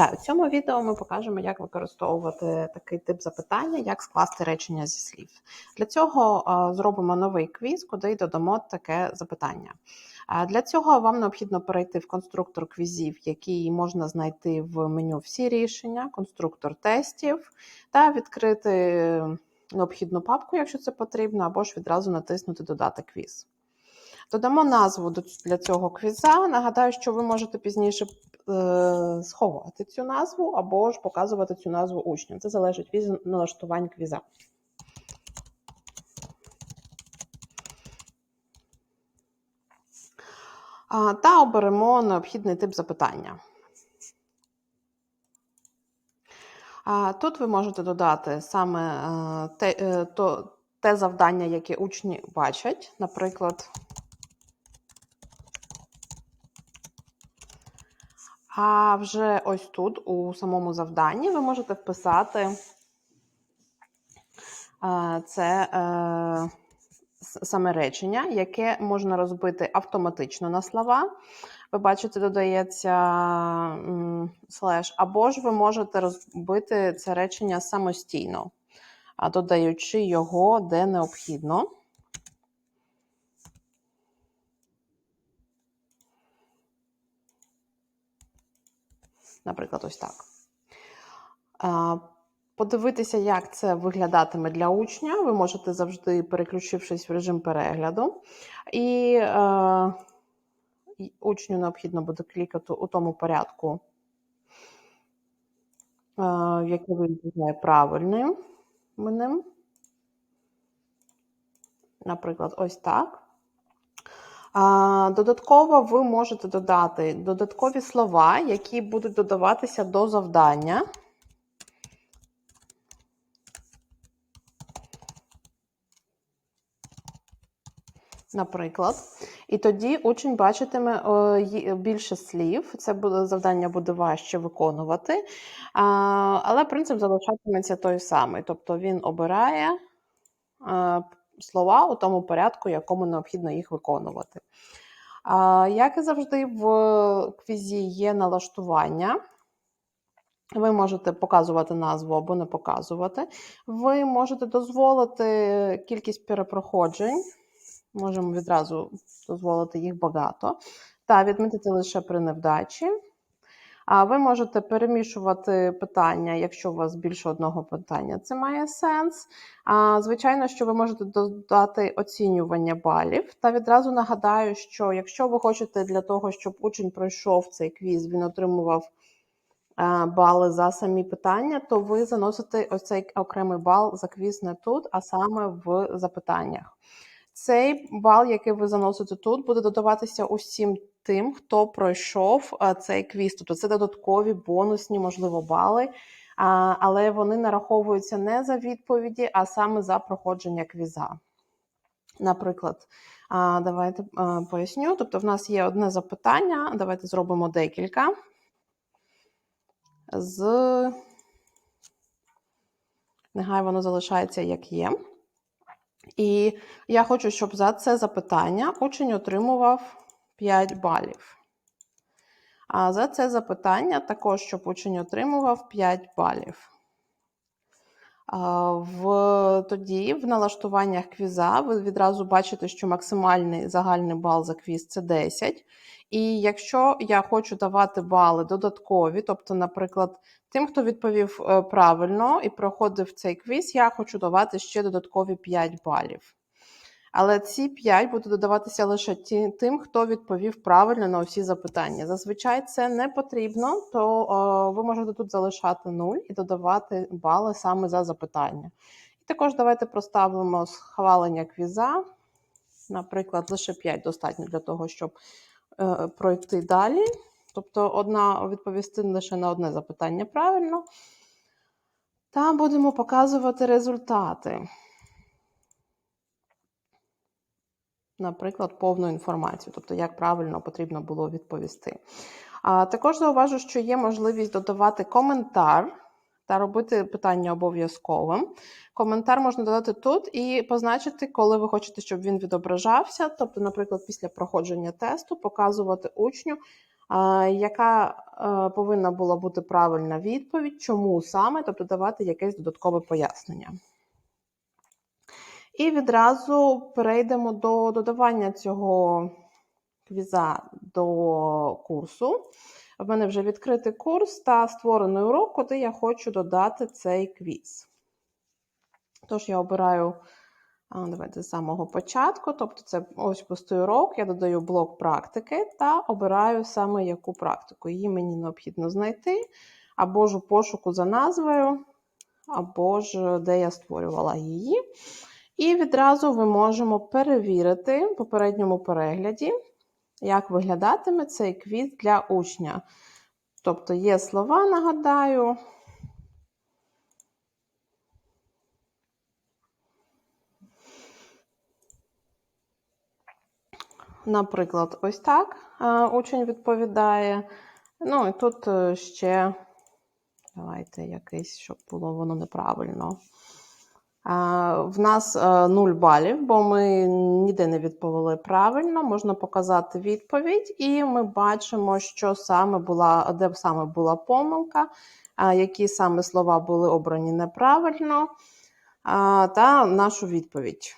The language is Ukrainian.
Так, в цьому відео ми покажемо, як використовувати такий тип запитання, як скласти речення зі слів. Для цього зробимо новий квіз, куди додамо таке запитання. Для цього вам необхідно перейти в конструктор квізів, який можна знайти в меню Всі рішення, конструктор тестів, та відкрити необхідну папку, якщо це потрібно, або ж відразу натиснути Додати квіз. Додамо назву для цього квіза. Нагадаю, що ви можете пізніше сховати цю назву або ж показувати цю назву учням. Це залежить від налаштувань квіза. Та оберемо необхідний тип запитання. Тут ви можете додати саме е, те, е, те завдання, яке учні бачать. Наприклад, А вже ось тут, у самому завданні, ви можете вписати е, це е, саме речення, яке можна розбити автоматично на слова. Ви бачите, додається слеш, або ж ви можете розбити це речення самостійно, додаючи його де необхідно. Наприклад, ось так. Подивитися, як це виглядатиме для учня. Ви можете завжди, переключившись в режим перегляду. І е, учню необхідно буде клікати у тому порядку, е, який вважає правильним. ним. Наприклад, ось так. Додатково ви можете додати додаткові слова, які будуть додаватися до завдання. Наприклад, і тоді учень бачитиме е, більше слів. Це буде завдання буде важче виконувати, але принцип залишатиметься той самий. Тобто він обирає е, слова у тому порядку, якому необхідно їх виконувати. Як і завжди, в квізі є налаштування. Ви можете показувати назву або не показувати. Ви можете дозволити кількість перепроходжень. Можемо відразу дозволити їх багато. Та відмітити лише при невдачі. А ви можете перемішувати питання, якщо у вас більше одного питання, це має сенс. А, звичайно, що ви можете додати оцінювання балів. Та відразу нагадаю, що якщо ви хочете для того, щоб учень пройшов цей квіз, він отримував е, бали за самі питання, то ви заносите ось цей окремий бал за квіз не тут, а саме в запитаннях. Цей бал, який ви заносите тут, буде додаватися усім тим, хто пройшов цей квіз. Тобто це додаткові бонусні, можливо, бали, але вони нараховуються не за відповіді, а саме за проходження квіза. Наприклад, давайте поясню. Тобто, в нас є одне запитання. Давайте зробимо декілька. З нехай воно залишається як є. І я хочу, щоб за це запитання учень отримував 5 балів. А за це запитання також, щоб учень отримував 5 балів. В, тоді в налаштуваннях квіза ви відразу бачите, що максимальний загальний бал за квіз це 10. І якщо я хочу давати бали додаткові, тобто, наприклад, тим, хто відповів е, правильно і проходив цей квіз, я хочу давати ще додаткові 5 балів. Але ці 5 будуть додаватися лише тим, хто відповів правильно на усі запитання. Зазвичай це не потрібно, то о, ви можете тут залишати 0 і додавати бали саме за запитання. І також давайте проставимо схвалення квіза. Наприклад, лише 5 достатньо для того, щоб е, пройти далі. Тобто, одна відповісти лише на одне запитання правильно. Та будемо показувати результати. Наприклад, повну інформацію, тобто як правильно потрібно було відповісти. А також зауважу, що є можливість додавати коментар та робити питання обов'язковим. Коментар можна додати тут і позначити, коли ви хочете, щоб він відображався. Тобто, наприклад, після проходження тесту показувати учню яка е, повинна була бути правильна відповідь, чому саме, тобто давати якесь додаткове пояснення. І відразу перейдемо до додавання цього квіза до курсу. В мене вже відкритий курс та створений урок, куди я хочу додати цей квіз. Тож я обираю, давайте з самого початку, тобто це ось пустий урок, я додаю блок практики та обираю саме яку практику. Її мені необхідно знайти, або ж у пошуку за назвою, або ж де я створювала її. І відразу ми можемо перевірити в попередньому перегляді, як виглядатиме цей квіз для учня. Тобто є слова, нагадаю. Наприклад, ось так е, учень відповідає. Ну, і тут е, ще, давайте якийсь, щоб було воно неправильно. В нас 0 балів, бо ми ніде не відповіли правильно. Можна показати відповідь, і ми бачимо, що саме була, де саме була помилка, які саме слова були обрані неправильно, та нашу відповідь.